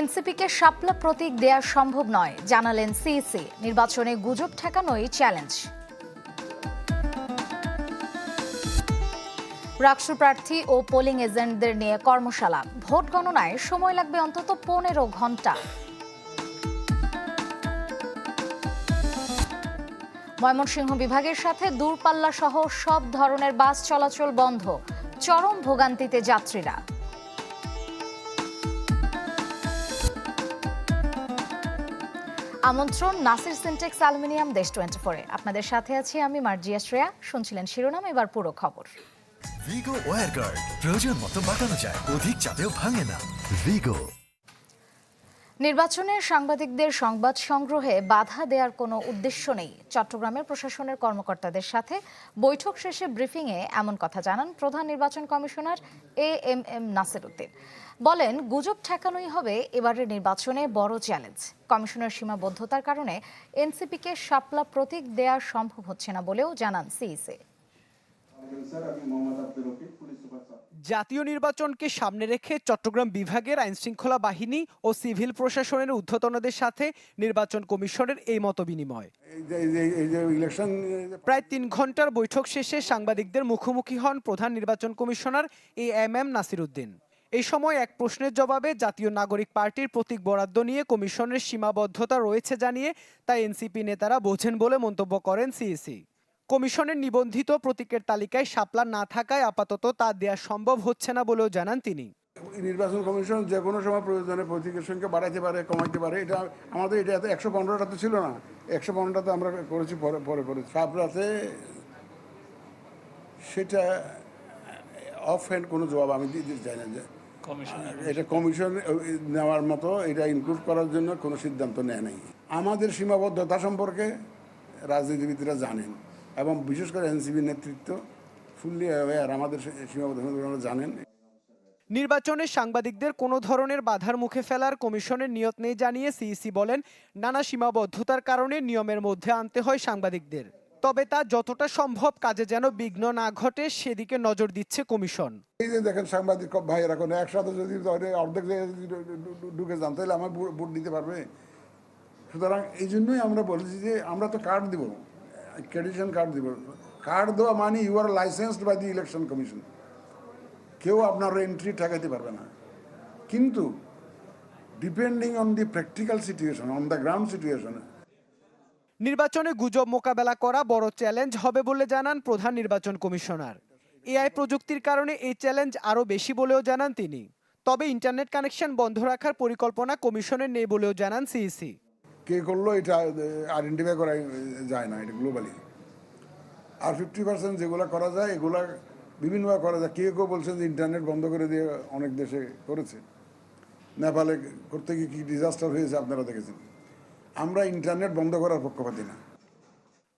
এনসিপিকে শাপলা প্রতীক দেয়া সম্ভব নয়, জানালেন সিইসি নির্বাচনে গুজব ঠেকানোই চ্যালেঞ্জ রাকসু প্রার্থী ও পোলিং এজেন্টদের নিয়ে কর্মশালা। ভোট গণনায় সময় লাগবে অন্তত পনেরো ঘণ্টা। ময়মনসিংহ বিভাগের সাথে দূরপাল্লা সহ সব ধরনের বাস চলাচল বন্ধ। চরম ভোগান্তিতে যাত্রীরা। আমন্ত্রণ, Nasir Sintex, aluminium, Desh twenty ফোরে আপনাদের সাথে আছি আমি মার্জিয়া শ্রেয়া। শুনছিলেন শিরোনাম, এবার পুরো খবর। ভিগো ওয়ার গার্ড, প্রয়োজন মতো বাঁকানো যায়, অধিক চাপেও ভাঙে না। ভিগো। নির্বাচনের সাংবাদিকদের সংবাদ সংগ্রহে বাধা দেওয়ার কোনো উদ্দেশ্য নেই। চট্টগ্রামের প্রশাসনের কর্মকর্তাদের সাথে বৈঠক শেষে ব্রিফিংয়ে এমন কথা জানান প্রধান নির্বাচন commissioner A M M Nasir Uddin বলেন, গুজব ঠেকানোই হবে এবারের নির্বাচনে বড় চ্যালেঞ্জ। কমিশনের সীমাবদ্ধতার কারণে এনসিপিকে শাপলা প্রতীক দেওয়া সম্ভব হচ্ছে না বলেও জানান সিইসি। জাতীয় নির্বাচনকে সামনে রেখে চট্টগ্রাম বিভাগের আইনশৃঙ্খলা বাহিনী ও সিভিল প্রশাসনের ঊর্ধ্বতনদের সাথে নির্বাচন কমিশনের এই মত বিনিময়। প্রায় তিন ঘণ্টার বৈঠক শেষে সাংবাদিকদের মুখোমুখি হন প্রধান নির্বাচন commissioner A M M Nasir Uddin এই সময় এক প্রশ্নের জবাবে জাতীয় নাগরিক পার্টির প্রতীক বরাদ্দ নিয়ে কমিশনের সীমাবদ্ধতা রয়েছে জানিয়ে তা এনসিপি নেতারা বোঝেন বলে মন্তব্য করেন সিইসি কমিশনের নিবন্ধিত প্রতীকের তালিকায় শাপলা না থাকায় আপাতত তা দেওয়া সম্ভব হচ্ছে না বলেও জানান তিনি। নির্বাচন কমিশন যে কোনো সময় প্রয়োজনে প্রতীকের সংখ্যা বাড়াইতে পারে কমাইতে পারে এটা আমাদের এটা এত একশো পনেরোটা তো ছিল না একশো পনেরোটাতে আমরা করেছি পরে পরে পরে। সাবরাতে সেটা অফ হ্যান্ড কোনো জবাব আমি দিতে চাই না যে এটা কমিশন নেওয়ার মতো এটা ইনক্লুড করার জন্য কোনো সিদ্ধান্ত নেয় নাই। আমাদের সীমাবদ্ধতা সম্পর্কে রাজনীতিবিদরা জানেন। এবং বিশেষ করে এনসিবি নেতৃত্ব ফুললি অ্যাওয়ার আমাদের সীমাবদ্ধতা জানেন। নির্বাচনে সাংবাদিকদের কোনো ধরনের বাধার মুখে ফেলার কমিশনের নিয়ত নেই জানিয়ে সিইসি বলেন নানা সীমাবদ্ধতার কারণে নিয়মের মধ্যে আনতে হয় সাংবাদিকদের। তবে তা যতটা সম্ভব কাজে যেন বিঘ্ন না ঘটে সেদিকে নজর দিচ্ছে কমিশন। এই যে দেখেন সাংবাদিক ভাইয়েরা কোনো একসাথে যদি ধরে অর্ধেক ঢুকে যান তাহলে আমার ভোট ভোট দিতে পারবে? সুতরাং এই জন্যই আমরা বলেছি যে আমরা তো কার্ড দিব। ক্রেডিশন কার্ড দিব। কার্ড দেওয়া মানে you are licensed by the election commission কেউ আপনার এন্ট্রি ঠেকাইতে পারবে না। কিন্তু depending on the practical situation on the ground situation নির্বাচনে গুজব মোকাবেলা করা বড় চ্যালেঞ্জ হবে বলে জানান প্রধান নির্বাচন কমিশনার। এআই প্রযুক্তির কারণে এই চ্যালেঞ্জ আরও বেশি বলেও জানান তিনি। তবে ইন্টারনেট কানেকশন বন্ধ রাখার পরিকল্পনা কমিশনের নেই বলেও জানান সিইসি। কে করল, এটা আইডেন্টিফাই করা যায় না, এটা গ্লোবালি আর ফিফটি পার্সেন্ট যেগুলো করা যায়, এগুলা বিভিন্নভাবে করা যায়। কেউ কেউ বলছেন যে ইন্টারনেট বন্ধ করে দিয়ে অনেক দেশে করেছে। নেপালে করতে গিয়ে কী ডিজাস্টার হয়েছে আপনারা দেখেছেন? আমরা ইন্টারনেট বন্ধ করার পক্ষপাতি না।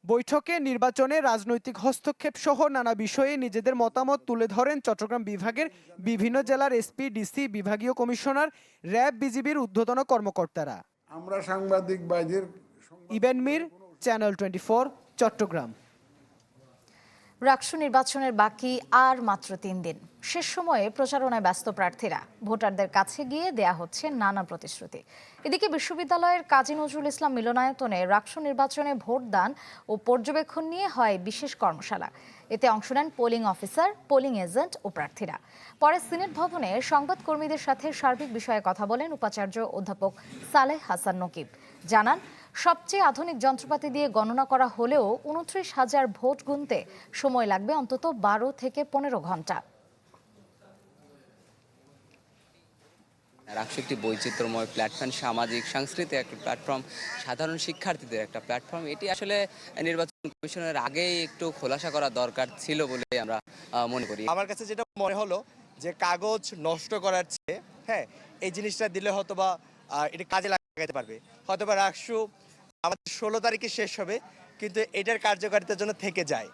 বৈঠকে নির্বাচনে রাজনৈতিক হস্তক্ষেপ সহ নানা বিষয়ে নিজেদের মতামত তুলে ধরেন চট্টগ্রাম বিভাগের বিভিন্ন জেলার এসপি, ডিসি, বিভাগীয় কমিশনার, র্যাব, বিজিবির ঊর্ধ্বতন কর্মকর্তারা। আমরা সাংবাদিক বাইদের ইবেন মির চ্যানেল টোয়েন্টি চট্টগ্রাম রাকসু নির্বাচনের বাকি আর মাত্র তিন দিন। শেষ সময়ে প্রচারণায় ব্যস্ত প্রার্থীরা ভোটারদের কাছে গিয়ে দেয়া হচ্ছে নানা প্রতিশ্রুতি। এদিকে বিশ্ববিদ্যালয়ের কাজী নজরুল ইসলাম মিলনায়তনে রাকসু নির্বাচনে ভোটদান ও পর্যবেক্ষণ নিয়ে হয় বিশেষ কর্মশালা। এতে অংশ নেন পোলিং অফিসার, পোলিং এজেন্ট ও প্রার্থীরা। পরে সিনেট ভবনে সংবাদকর্মীদের সাথে সার্বিক বিষয়ে কথা বলেন উপাচার্য অধ্যাপক সালেহ হাসান নকিব। জানান সবচেয়ে আধুনিক যন্ত্রপাতি দিয়ে গণনা করা হলেও উনত্রিশ হাজার ভোট গুনতে সময় লাগবে অন্তত বারো থেকে পনেরো ঘণ্টা। রাকসু একটি বৈচিত্র্যময় প্ল্যাটফর্ম সামাজিক সাংস্কৃতিক একটা প্ল্যাটফর্ম সাধারণ শিক্ষার্থীদের একটা প্ল্যাটফর্ম এটি আসলে নির্বাচন কমিশনের আগেই একটু খোলাসা করা দরকার ছিল বলে আমরা মনে করি। আমার কাছে যেটা মনে হলো যে কাগজ নষ্ট করার চেয়ে হ্যাঁ এই জিনিসটা দিলে হয়তো বা এটা কাজে লাগাতে পারবে। হয়তো বা রাকসু আমাদের ষোলো তারিখে শেষ হবে কিন্তু এটার কার্যকারিতার জন্য থেকে যায়।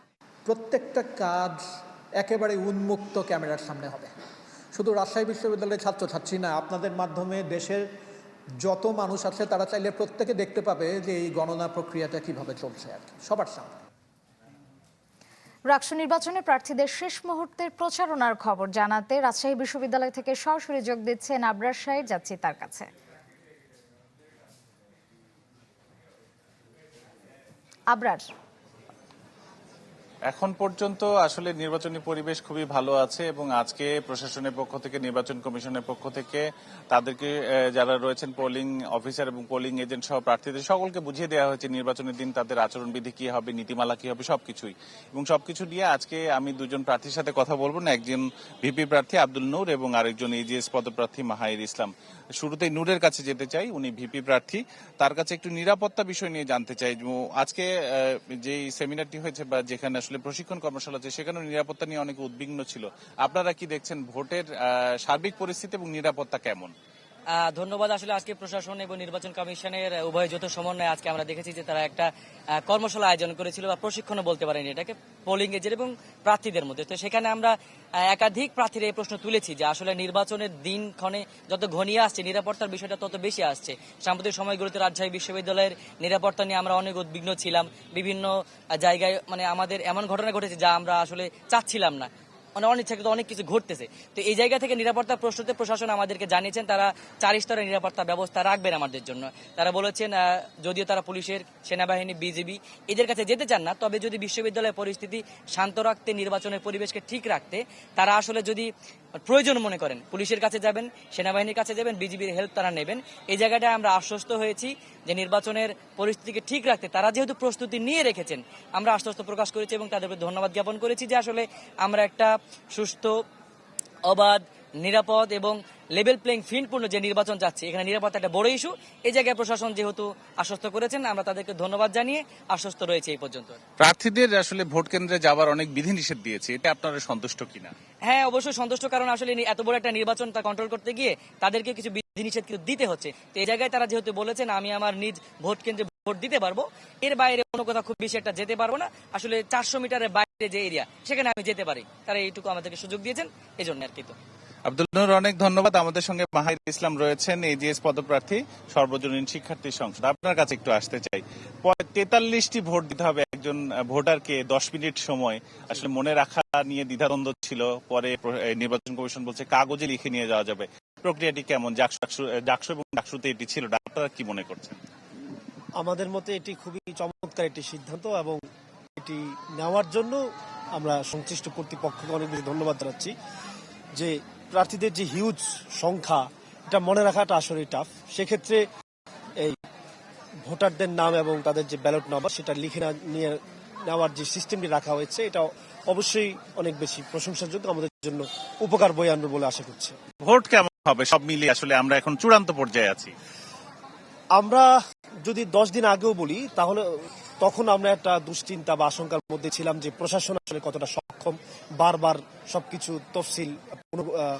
প্রত্যেকটা কাজ একেবারে উন্মুক্ত ক্যামেরার সামনে হবে। শুধু রাজশাহী বিশ্ববিদ্যালয়ের ছাত্রছাত্রী না আপনাদের মাধ্যমে দেশের যত মানুষ আছে তারা চাইলে প্রত্যেকে দেখতে পাবে যে এই গণনা প্রক্রিয়াটা কীভাবে চলছে আর কি। সবার সামনে। রাকসু নির্বাচনে প্রার্থীদের শেষ মুহূর্তের প্রচারণার খবর জানাতে রাজশাহী বিশ্ববিদ্যালয় থেকে সরাসরি যোগ দিচ্ছেন আবরার সাহেব যাচ্ছি তার কাছে। আবরার এখন পর্যন্ত আসলে নির্বাচনী পরিবেশ খুবই ভালো আছে এবং আজকে প্রশাসনের পক্ষ থেকে, নির্বাচন কমিশনের পক্ষ থেকে তাদেরকে যারা রয়েছেন পোলিং অফিসার এবং পোলিং এজেন্ট সহ প্রার্থীদের সকলকে বুঝিয়ে দেওয়া হয়েছে নির্বাচনের দিন তাদের আচরণবিধি কি হবে, নীতিমালা কি হবে, সবকিছুই। এবং সবকিছু নিয়ে আজকে আমি দুজন প্রার্থীর সাথে কথা বলব না, একজন ভিপি প্রার্থী আব্দুল নূর এবং আরেকজন এজিএস পদপ্রার্থী মাহাইর ইসলাম। শুরুতেই নূরের কাছে যেতে চাই, উনি ভিপি প্রার্থী। তার কাছে একটু নিরাপত্তা বিষয় নিয়ে জানতে চাই, আজকে যেই সেমিনারটি হয়েছে বা যেখানে আসলে প্রশিক্ষণ কর্মশালা সেখানে সেখানেও নিরাপত্তা নিয়ে অনেক উদ্বিগ্ন ছিল। আপনারা কি দেখছেন ভোটের সার্বিক পরিস্থিতি এবং নিরাপত্তা কেমন? ধন্যবাদ আসলে আজকে প্রশাসন এবং নির্বাচন কমিশনের উভয় যৌথ সমন্বয়ে আজকে আমরা দেখেছি যে তারা একটা কর্মশালা আয়োজন করেছিল বা প্রশিক্ষণও বলতে পারেনি এটাকে পোলিং এজেন্ট এবং প্রার্থীদের মধ্যে। তো সেখানে আমরা একাধিক প্রার্থীর এই প্রশ্ন তুলেছি যে আসলে নির্বাচনের দিনক্ষণে যত ঘনিয়ে আসছে, নিরাপত্তার বিষয়টা তত বেশি আসছে। সাম্প্রতিক সময়গুলোতে রাজশাহী বিশ্ববিদ্যালয়ের নিরাপত্তা নিয়ে আমরা অনেক উদ্বিগ্ন ছিলাম। বিভিন্ন জায়গায় মানে আমাদের এমন ঘটনা ঘটেছে যা আমরা আসলে চাচ্ছিলাম না। মানে অনেক কিছু ঘটতেছে। তো এই জায়গা থেকে নিরাপত্তা প্রশ্নতে প্রশাসন আমাদেরকে জানিয়েছেন, তারা চার স্তরের নিরাপত্তা ব্যবস্থা রাখবেন আমাদের জন্য। তারা বলেছেন যদিও তারা পুলিশের, সেনাবাহিনী, বিজিবি এদের কাছে যেতে চান না, তবে যদি বিশ্ববিদ্যালয়ের পরিস্থিতি শান্ত রাখতে, নির্বাচনের পরিবেশকে ঠিক রাখতে, তারা আসলে যদি প্রয়োজন মনে করেন, পুলিশের কাছে যাবেন, সেনাবাহিনীর কাছে যাবেন, বিজিবির হেল্প তারা নেবেন। এই জায়গাটায় আমরা আশ্বস্ত হয়েছি যে নির্বাচনের পরিস্থিতিকে ঠিক রাখতে, তারা যেহেতু প্রস্তুতি নিয়ে রেখেছেন, আমরা আশ্বস্ত প্রকাশ করেছি এবং তাদের ধন্যবাদ জ্ঞাপন করেছি যে আসলে আমরা একটা সুস্থ অবাধ নিরাপদ এবং লেভেল প্লেইং ফিল্ডপূর্ণ যে নির্বাচন যাচ্ছে এখানে নিরাপত্তা একটা বড় ইস্যু এই জায়গায় প্রশাসন যেহেতু আশ্বস্ত করেছেন আমরা তাদেরকে ধন্যবাদ জানিয়ে আশ্বস্ত রয়েছে এই পর্যন্ত। প্রার্থীদের আসলে ভোট কেন্দ্রে যাওয়ার অনেক বিধিনিষেধ দিয়েছে এটা আপনারা সন্তুষ্ট কিনা? হ্যাঁ অবশ্যই সন্তুষ্ট কারণ আসলে এত বড় একটা নির্বাচন তা কন্ট্রোল করতে গিয়ে তাদেরকে কিছু বিধিনিষেধ দিতে হচ্ছে। তো এই জায়গায় তারা যেহেতু বলেছেন আমি আমার নিজ ভোট কেন্দ্রে ভোট দিতে পারব। এর বাইরে কোনো কথা খুব বেশি একটা যেতে পারব না। আসলে চারশো মিটারের বাইরে যে এরিয়া সেখানে আমি যেতে পারি। তারা এইটুকু আমাদেরকে সুযোগ দিয়েছেন এই জন্য আর কি তো। আব্দুল নূর, অনেক ধন্যবাদ। আমাদের সঙ্গে মাহির ইসলাম রয়েছেন এজিএস পদপ্রার্থী, সর্বজনীন শিক্ষার্থী সংসদ। আপনার কাছে একটু আসতে চাই। তেতাল্লিশটি ভোট দিতে হবে একজন ভোটারকে দশ মিনিট সময়। আসলে মনে রাখা নিয়ে দ্বিধাদ্বন্দ্ব ছিল। পরে নির্বাচন কমিশন বলছে কাগজে লিখে নিয়ে যাওয়া যাবে। প্রক্রিয়াটি কেমন? ডাকসু এবং ডাকসুতে এটি ছিল। আপনারা কি মনে করছেন? আমাদের মতে এটি খুবই চমৎকার একটি সিদ্ধান্ত এবং এটি নেওয়ার জন্য আমরা সংশ্লিষ্ট কর্তৃপক্ষকে অনেক বেশি ধন্যবাদ জানাচ্ছি যে প্রার্থীদের যে হিউজ সংখ্যা, এটা মনে রাখাটা আসলে টাফ সেক্ষেত্রে এই ভোটারদের নাম এবং তাদের যে ব্যালট নাম্বার সেটা লিখে নিয়ে নেওয়ার যে সিস্টেমটি রাখা হয়েছে এটা অবশ্যই অনেক বেশি প্রশংসাযোগ্য আমাদের জন্য উপকার বয়ে আনবে বলে আশা করছি। ভোট কেমন হবে? সব মিলিয়ে আসলে আমরা এখন চূড়ান্ত পর্যায়ে আছি। আমরা যদি দশ দিন আগেও বলি তাহলে তখন আমরা একটা দুশ্চিন্তা বা আশঙ্কার মধ্যে ছিলাম যে প্রশাসন আসলে কতটা সক্ষম বারবার সবকিছু তফসিল পুনঃ- আহ,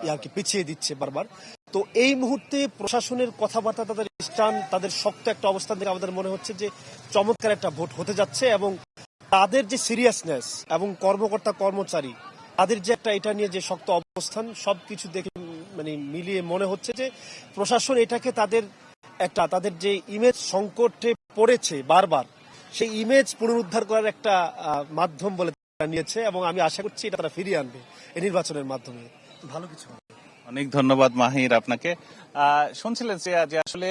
ই আর কি পিছিয়ে দিচ্ছে বারবার। তো এই মুহূর্তে প্রশাসনের কথাবার্তা তাদের স্টান তাদের শক্ত একটা অবস্থান থেকে আমাদের মনে হচ্ছে যে চমৎকার একটা ভোট হতে যাচ্ছে এবং তাদের যে সিরিয়াসনেস এবং কর্মকর্তা কর্মচারী তাদের যে একটা এটা নিয়ে যে শক্ত অবস্থান সবকিছু দেখে মানে মিলিয়ে মনে হচ্ছে যে প্রশাসন এটাকে তাদের একটা তাদের যে ইমেজ সংকটে পড়েছে বারবার সেই ইমেজ পুনরুদ্ধার করার একটা মাধ্যম বলে তারা নিয়েছে এবং আমি আশা করছি এটা তারা ফিরিয়ে আনবে এই নির্বাচনের মাধ্যমে। ভালো কিছু অনেক ধন্যবাদ মাহির আপনাকে। শুনছিলেন যে আসলে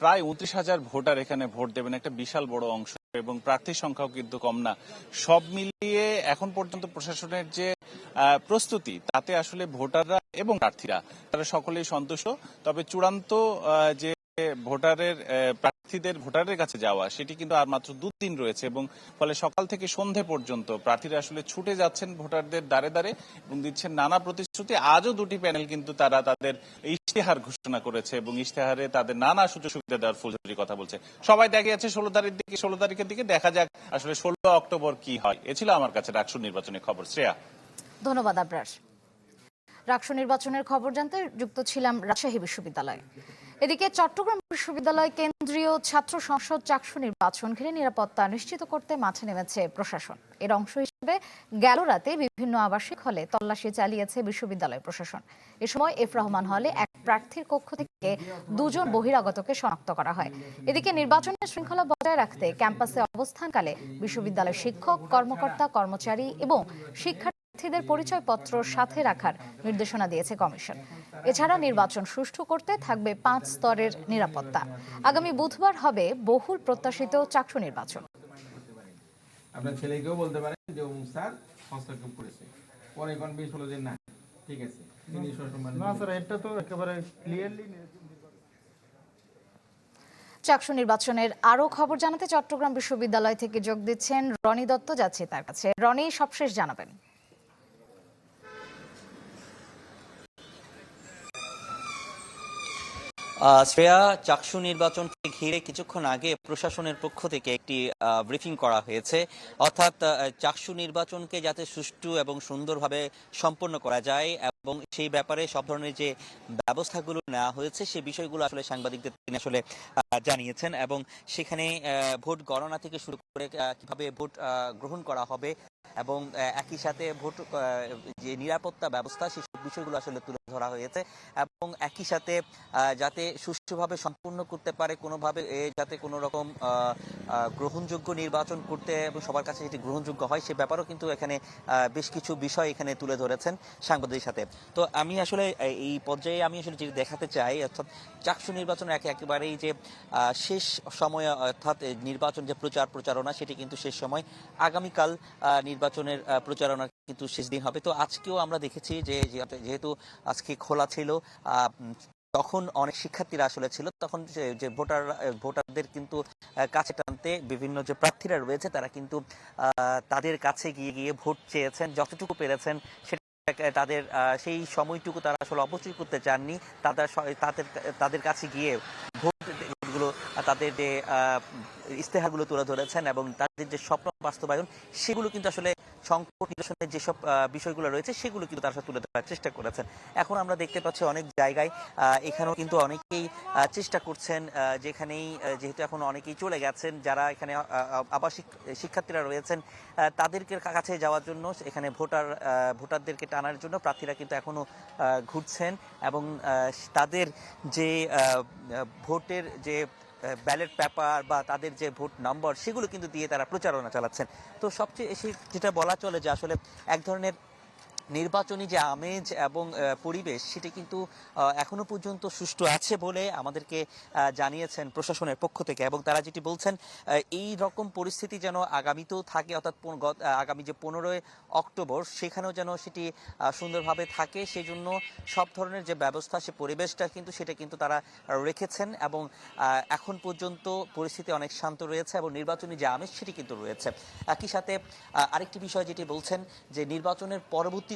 প্রায় উনত্রিশ হাজার ভোটার এখানে ভোট দেবেন একটা বিশাল বড় অংশ এবং প্রার্থীর সংখ্যাও কিন্তু কম না। সব মিলিয়ে এখন পর্যন্ত প্রশাসনের যে প্রস্তুতি। তাতে আসলে ভোটাররা এবং প্রার্থীরা, তারা সকলেই সন্তুষ্ট। তবে চূড়ান্ত যে ভোটারের প্রার্থীদের ভোটারের কাছে যাওয়া, সেটি কিন্তু আর মাত্র দুদিন রয়েছে এবং ফলে সকাল থেকে সন্ধে পর্যন্ত প্রার্থীরা আসলে ছুটে যাচ্ছেন ভোটারদের দ্বারে দ্বারে এবং দিচ্ছেন নানা প্রতিশ্রুতি। আজও দুটি প্যানেল কিন্তু তারা তাদের ইশতেহার ঘোষণা করেছে এবং ইশতেহারে তাদের নানা সুযোগ সুবিধা দেওয়ার ফুলঝুরির কথা বলছে। সবাই দেখে যাচ্ছে ষোলো তারিখ দিকে, ষোলো তারিখের দিকে। দেখা যাক আসলে ষোলো অক্টোবর কি হয়। এ ছিল আমার কাছে ডাকসু নির্বাচনের খবর। শ্রেয়া। ধন্যবাদ আবরার। রাকসু নির্বাচনের খবর জানতে যুক্ত ছিলাম রাজশাহী বিশ্ববিদ্যালয়ে। এদিকে চট্টগ্রাম বিশ্ববিদ্যালয় কেন্দ্রীয় ছাত্র সংসদ চাকসু নির্বাচন ঘিরে নিরাপত্তা নিশ্চিত করতে মাঠে নেমেছে প্রশাসন। এর অংশ হিসেবে গেল রাতে বিভিন্ন আবাসিক হলে তল্লাশি চালিয়েছে বিশ্ববিদ্যালয় প্রশাসন। এ সময় এফ রহমান হলে এক প্রার্থীর কক্ষ থেকে দুজন বহিরাগতকে শনাক্ত করা হয়। এদিকে নির্বাচনের শৃঙ্খলা বজায় রাখতে ক্যাম্পাসে অবস্থানকালে বিশ্ববিদ্যালয়ের শিক্ষক, কর্মকর্তা, কর্মচারী এবং শিক্ষার্থী প্রার্থীদের পরিচয়পত্র সাথে রাখার নির্দেশনা দিয়েছে কমিশন। এছাড়া নির্বাচন সুষ্ঠু করতে থাকবে পাঁচ স্তরের নিরাপত্তা। আগামী বুধবার হবে বহুল প্রত্যাশিত চাকসু নির্বাচন। আপনার ছেলেকেও বলতে পারেন যে অমুক স্যার হস্তক্ষেপ করেছে। পরে এখন বেশ হলো যে না ঠিক আছে তিনি না স্যার এটা তো একেবারে ক্লিয়ারলি চাকসু নির্বাচনের আরও খবর জানাতে চট্টগ্রাম বিশ্ববিদ্যালয় থেকে যোগ দিচ্ছেন রনি দত্ত যাচ্ছে তার কাছে। রনি সবশেষ জানাবেন। শ্রেয়া, চাকসু নির্বাচনকে ঘিরে কিছুক্ষণ আগে প্রশাসনের পক্ষ থেকে একটি ব্রিফিং করা হয়েছে। অর্থাৎ চাকসু নির্বাচনকে যাতে সুষ্ঠু এবং সুন্দরভাবে সম্পন্ন করা যায় এবং সেই ব্যাপারে সব ধরনের যে ব্যবস্থাগুলো নেওয়া হয়েছে সেই বিষয়গুলো আসলে সাংবাদিকদের তিনি আসলে জানিয়েছেন এবং সেখানে ভোট গণনা থেকে শুরু করে কীভাবে ভোট গ্রহণ করা হবে এবং একই সাথে ভোট যে নিরাপত্তা ব্যবস্থা সেই সব বিষয়গুলো আসলে তুলে ধরা হয়েছে এবং একই সাথে যাতে সুষ্ঠুভাবে সম্পূর্ণ করতে পারে কোনোভাবে যাতে কোনো রকম গ্রহণযোগ্য নির্বাচন করতে এবং সবার কাছে যেটি গ্রহণযোগ্য হয় সে ব্যাপারেও কিন্তু এখানে বেশ কিছু বিষয় এখানে তুলে ধরেছেন সাংবাদিকদের সাথে। তো আমি আসলে এই- পর্যায়ে আমি আসলে যেটি দেখাতে চাই অর্থাৎ চাকসু নির্বাচন একে একেবারেই যে শেষ সময় অর্থাৎ নির্বাচন যে প্রচার প্রচারণা সেটি কিন্তু শেষ সময়। আগামীকাল আহ, নির্বাচনের প্রচারণা কিন্তু শেষ দিন হবে। তো আজকেও আমরা দেখেছি যে যেহেতু আজকে খোলা ছিল তখন অনেক শিক্ষার্থীরা আসলে ছিল, তখন যে- ভোটার ভোটারদের কিন্তু কাছে টানতে বিভিন্ন যে প্রার্থীরা রয়েছে, তারা কিন্তু তাদের কাছে গিয়ে গিয়ে ভোট চেয়েছেন, যতটুকু পেরেছেন, সেটা তাদের সেই সময়টুকু তারা আসলে অপচয় করতে চাননি। তাদের তাদের তাদের কাছে গিয়ে ভোটগুলো তাদের যে ইস্তেহারগুলো তুলে ধরেছেন এবং তাদের যে স্বপ্ন বাস্তবায়ন সেগুলো কিন্তু আসলে সংকট নিরসনের যেসব বিষয়গুলো রয়েছে সেগুলো কিন্তু তারা তুলে ধরার চেষ্টা করেছেন। এখন আমরা দেখতে পাচ্ছি অনেক জায়গায় এখানেও কিন্তু অনেকেই চেষ্টা করছেন যেখানেই যেহেতু এখন অনেকেই চলে গেছেন যারা এখানে আবাসিক শিক্ষার্থীরা রয়েছেন তাদেরকে কাছে যাওয়ার জন্য এখানে ভোটার ভোটারদেরকে টানার জন্য প্রার্থীরা কিন্তু এখনও আহ, ঘুরছেন এবং তাদের যে ভোটের যে ব্যালট পেপার বা তাদের যে ভোট নম্বর সেগুলো কিন্তু দিয়ে তারা প্রচারণা চালাচ্ছেন। তো সবচেয়ে এসে যেটা বলা চলে যে আসলে এক ধরনের নির্বাচনী যে আমেজ এবং পরিবেশ, সেটি কিন্তু এখনও পর্যন্ত সুষ্ঠু আছে বলে আমাদেরকে জানিয়েছেন প্রশাসনের পক্ষ থেকে। এবং তারা যেটি বলছেন এই রকম পরিস্থিতি যেন আগামীতেও থাকে, অর্থাৎ আগামী যে পনেরোই অক্টোবর, সেখানেও যেন সেটি সুন্দরভাবে থাকে সেই জন্য সব ধরনের যে ব্যবস্থা, সে পরিবেশটা কিন্তু, সেটা কিন্তু তারা রেখেছেন এবং এখন পর্যন্ত পরিস্থিতি অনেক শান্ত রয়েছে এবং নির্বাচনী যে আমেজ, সেটি কিন্তু রয়েছে। একই সাথে আরেকটি বিষয় যেটি বলছেন, যে নির্বাচনের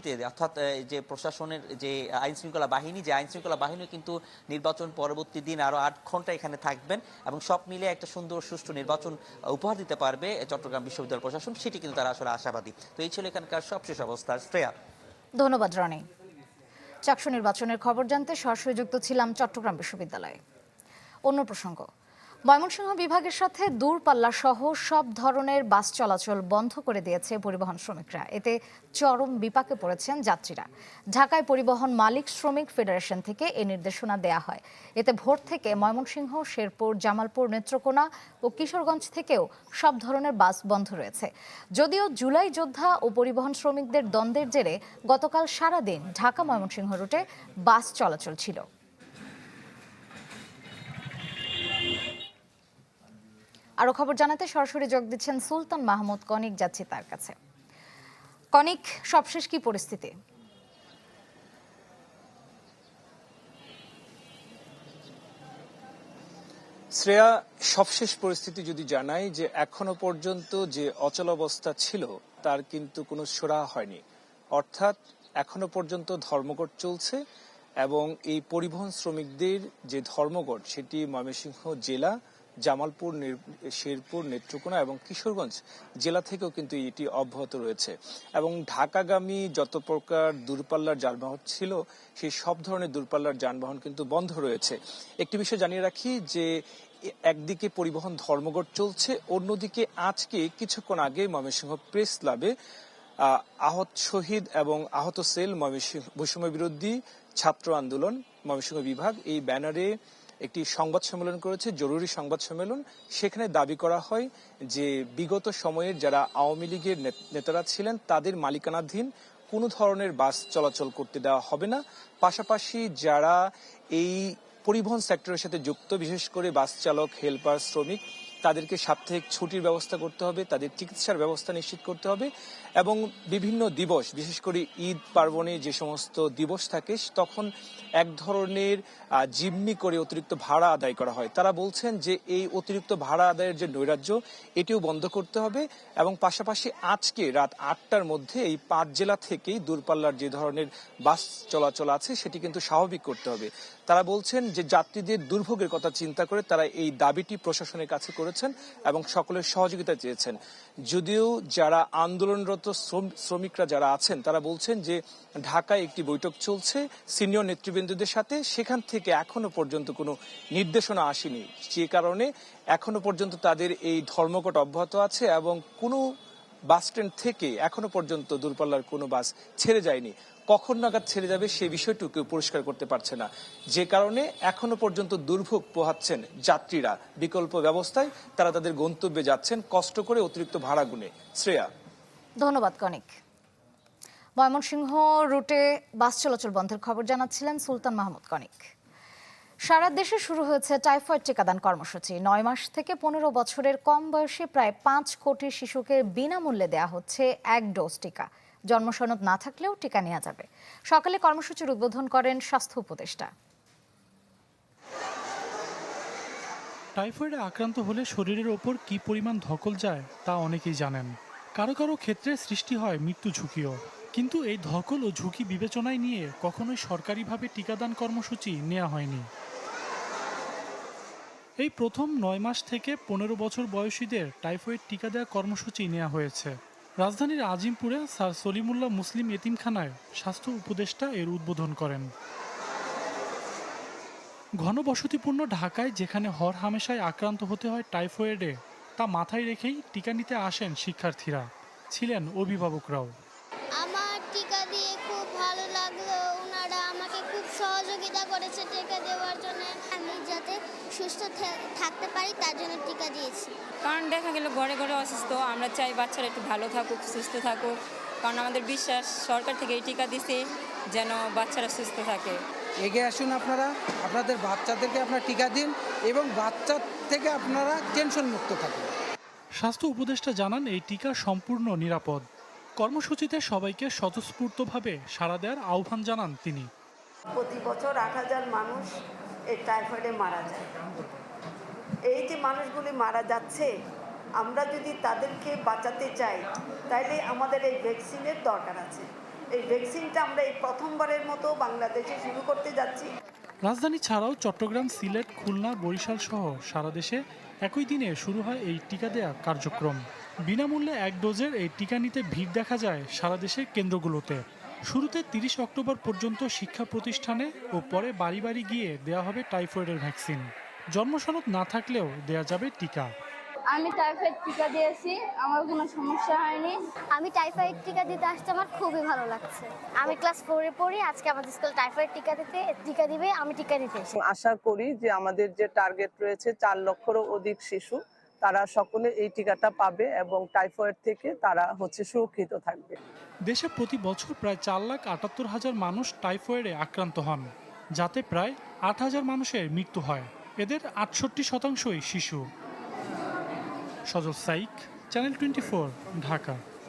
পরবর্তীতে অর্থাৎ যে প্রশাসনের যে আইন শৃঙ্খলা বাহিনী, যে আইন শৃঙ্খলা বাহিনী কিন্তু নির্বাচন পরবর্তী দিন আরও আট ঘণ্টা এখানে থাকবেন এবং সব মিলে একটা সুন্দর, সুষ্ঠু নির্বাচন উপহার দিতে পারবে চট্টগ্রাম বিশ্ববিদ্যালয় প্রশাসন। সেটি কিন্তু তারা আসলে আশাবাদী। তো এই ছিল এখানকার সবশেষ অবস্থা। শ্রেয়া। ধন্যবাদ, রনি। চাকসু নির্বাচনের খবর জানতে সরাসরি যুক্ত ছিলাম চট্টগ্রাম বিশ্ববিদ্যালয়ে। অন্য প্রসঙ্গ। ময়মনসিংহ বিভাগের সাথে দূরপাল্লা সহ সব ধরনের বাস চলাচল বন্ধ করে দিয়েছে পরিবহন শ্রমিকরা। এতে চরম বিপাকে পড়েছেন যাত্রীরা। ঢাকায় পরিবহন মালিক শ্রমিক ফেডারেশন থেকে এ নির্দেশনা দেয়া হয়। এতে ভোর থেকে ময়মনসিংহ, শেরপুর, জামালপুর, নেত্রকোনা ও কিশোরগঞ্জ থেকেও সব ধরনের বাস বন্ধ রয়েছে। যদিও জুলাই যোদ্ধা ও পরিবহন শ্রমিকদের দ্বন্দ্বের জেরে গতকাল সারাদিন ঢাকা ময়মনসিংহ রুটে বাস চলাচল ছিল। আরও খবর জানাতে সরাসরি যোগ দিচ্ছেন সুলতান মাহমুদ। কনিক যাচ্ছে তার কাছে। কনিক, সবশেষ কি পরিস্থিতি? শ্রেয়া, সবশেষ পরিস্থিতি যদি জানাই যে এখনও পর্যন্ত যে অচলাবস্থা ছিল, তার কিন্তু কোনো সুরা হয়নি। অর্থাৎ এখনও পর্যন্ত ধর্মঘট চলছে এবং এই পরিবহন শ্রমিকদের যে ধর্মঘট, সেটি ময়মনসিংহ জেলা জামালপুর শেরপুর, নেত্রকোনা এবং কিশোরগঞ্জ জেলা থেকেও কিন্তু এটি অব্যাহত রয়েছে। এবং ঢাকাগামী যত প্রকার দূরপাল্লার যানবাহন ছিল, সেই সব ধরনের দূরপাল্লার যানবাহন কিন্তু বন্ধ রয়েছে। একটি বিষয় জানিয়ে রাখি যে একদিকে পরিবহন ধর্মঘট চলছে, অন্যদিকে আজকে কিছুক্ষণ আগে ময়মনসিংহ প্রেস ক্লাবে আহত শহীদ এবং আহত সেল ময়মনসিংহ বৈষম্য বিরোধী ছাত্র আন্দোলন, ময়মনসিংহ বিভাগ এই ব্যানারে একটি সংবাদ সম্মেলন করেছে, জরুরি সংবাদ সম্মেলন। সেখানে দাবি করা হয় যে বিগত সময়ের যারা আওয়ামী লীগের নেত- নেতারা ছিলেন, তাদের মালিকানাধীন কোনো ধরনের বাস চলাচল করতে দেওয়া হবে না। পাশাপাশি যারা এই পরিবহন সেক্টরের সাথে যুক্ত, বিশেষ করে বাস চালক, হেল্পার, শ্রমিক তাদেরকে সাপ্তাহিক ছুটির ব্যবস্থা করতে হবে, তাদের চিকিৎসার ব্যবস্থা নিশ্চিত করতে হবে এবং বিভিন্ন দিবস, বিশেষ করে ঈদ পার্বণে যে সমস্ত দিবস থাকে, তখন এক ধরনের জিম্মি করে অতিরিক্ত ভাড়া আদায় করা হয়। তারা বলছেন যে এই অতিরিক্ত ভাড়া আদায়ের যে নৈরাজ্য, এটিও বন্ধ করতে হবে এবং পাশাপাশি আজকে রাত আটটার মধ্যে এই পাঁচ জেলা থেকেই দূরপাল্লার যে ধরনের বাস চলাচল আছে, সেটি কিন্তু স্বাভাবিক করতে হবে। তারা বলছেন যে যাত্রীদের দুর্ভোগের কথা চিন্তা করে তারা এই দাবিটি প্রশাসনের কাছে করেছেন এবং সকলের সহযোগিতা চেয়েছেন। যদিও যারা আন্দোলনরত শ্রম- শ্রমিকরা যারা আছেন, তারা বলছেন যে ঢাকায় একটি বৈঠক চলছে, সিনিয়র নেতৃবৃন্দদের সাথে। সেখান থেকে এখনও পর্যন্ত কোনো নির্দেশনা আসেনি। যে কারণে এখনও পর্যন্ত তাদের এই ধর্মঘট অব্যাহত আছে এবং কোনো বাস স্ট্যান্ড থেকে এখনও পর্যন্ত দূরপাল্লার কোনো বাস ছেড়ে যায়নি। কখন নাগাদ ছেড়ে যাবে সেই বিষয়টুকু পরিষ্কার করতে পারছে না। যে কারণে এখনও পর্যন্ত দুর্ভোগ পোহাচ্ছেন যাত্রীরা। বিকল্প ব্যবস্থায় তারা তাদের গন্তব্যে যাচ্ছেন, কষ্ট করে অতিরিক্ত ভাড়া গুনে। শ্রেয়া। ধন্যবাদ কনিক ময়মনসিংহ রুটে বাস চলাচল বন্ধের খবর জানাচ্ছিলেন সুলতান মাহমুদ কনিক সারা দেশে শুরু হয়েছে টাইফয়েড টিকাদান কর্মসূচি। নয় মাস থেকে পনেরো বছরের কম বয়সী প্রায় পাঁচ কোটি শিশুকে বিনামূল্যে দেয়া হচ্ছে এক ডোজ টিকা। জন্মসনদ না থাকলেও টিকা নেওয়া যাবে। সকালে কর্মসূচির উদ্বোধন করেন স্বাস্থ্য উপদেষ্টা। টাইফয়েডে আক্রান্ত হলে শরীরের ওপর কি পরিমাণ ধকল যায় তা অনেকেই জানেন। কারও কারও ক্ষেত্রে সৃষ্টি হয় মৃত্যু ঝুঁকিও। কিন্তু এই ধকল ও ঝুঁকি বিবেচনায় নিয়ে কখনোই সরকারিভাবে টিকাদান কর্মসূচি নেওয়া হয়নি। এই প্রথম নয় মাস থেকে পনেরো বছর বয়সীদের টাইফয়েড টিকা দেওয়া কর্মসূচি নেওয়া হয়েছে। রাজধানীর আজিমপুরে স্যার সলিমুল্লাহ মুসলিম এতিমখানায় স্বাস্থ্য উপদেষ্টা এর উদ্বোধন করেন। ঘনবসতিপূর্ণ ঢাকায় যেখানে হর হামেশায় আক্রান্ত হতে হয় টাইফয়েডে, তা মাথায় রেখেই টিকা নিতে আসেন শিক্ষার্থীরা। ছিলেন অভিভাবকরাও। সুস্থ থাকতে পারি তার জন্য টিকা দিয়েছি। কারণ দেখা গেল ঘরে ঘরে অসুস্থ আমরা চাই বাচ্চারা একটু ভালো থাকুক সুস্থ থাকুক। কারণ আমাদের বিশ্বাস সরকার থেকে এই টিকা দিছে যেন বাচ্চারা সুস্থ থাকে। এগিয়ে আসুন আপনারা আপনাদের বাচ্চাদেরকে আপনারা টিকা দিন এবং বাচ্চা থেকে আপনারা টেনশন মুক্ত থাকুন। স্বাস্থ্য উপদেষ্টা জানান এই টিকা সম্পূর্ণ নিরাপদ। কর্মসূচিতে সবাইকে স্বতঃস্ফূর্তভাবে সাড়া দেওয়ার আহ্বান জানান তিনি। প্রতি বছর আট হাজার মানুষ এই টাইফয়েডে মারা যায়। এই যে মানুষগুলি মারা যাচ্ছে, আমরা যদি তাদেরকে বাঁচাতে চাই, তাইলে আমাদের এই ভ্যাকসিনের দরকার আছে। এই ভ্যাকসিনটা আমরা এই প্রথমবারের মতো বাংলাদেশে শুরু করতে যাচ্ছি। রাজধানী ছাড়াও চট্টগ্রাম, সিলেট, খুলনা, বরিশাল সহ সারা দেশে একই দিনে শুরু হয় এই টিকা দেয়া কার্যক্রম। বিনামূল্যে এক ডোজের এই টিকা নিতে ভিড় দেখা যায় সারা দেশের কেন্দ্রগুলোতে। শুরুতে তিরিশ অক্টোবর পর্যন্ত শিক্ষা প্রতিষ্ঠানে ও পরে বাড়ি বাড়ি গিয়ে দেওয়া হবে টাইফয়েডের ভ্যাকসিন। জন্মসনদ না থাকলেও দেয়া যাবে টিকা। আমি টাইফয়েড টিকা দিয়েছি আমার কোনো সমস্যা হয়নি। আমি টাইফয়েড টিকা দিতে আসতে আমার খুবই ভালো লাগছে। আমি ক্লাস ফোরে পড়ি আজকে আমাদের স্কুল টাইফয়েড টিকা দিতে টিকা দিবে আমি টিকা দিতে আশা করি যে আমাদের যে টার্গেট রয়েছে চার লক্ষেরও অধিক শিশু তারা সকলে এই টিকাটা পাবে এবং টাইফয়েড থেকে তারা হচ্ছে সুরক্ষিত থাকবে। দেশে প্রতি বছর প্রায় চার লাখ আটাত্তর হাজার মানুষ টাইফয়েডে আক্রান্ত হন, যাতে প্রায় আট হাজার মানুষের মৃত্যু হয়। এদের আটষট্টি শতাংশই শিশু। Sajal Saik, channel twenty Dhaka.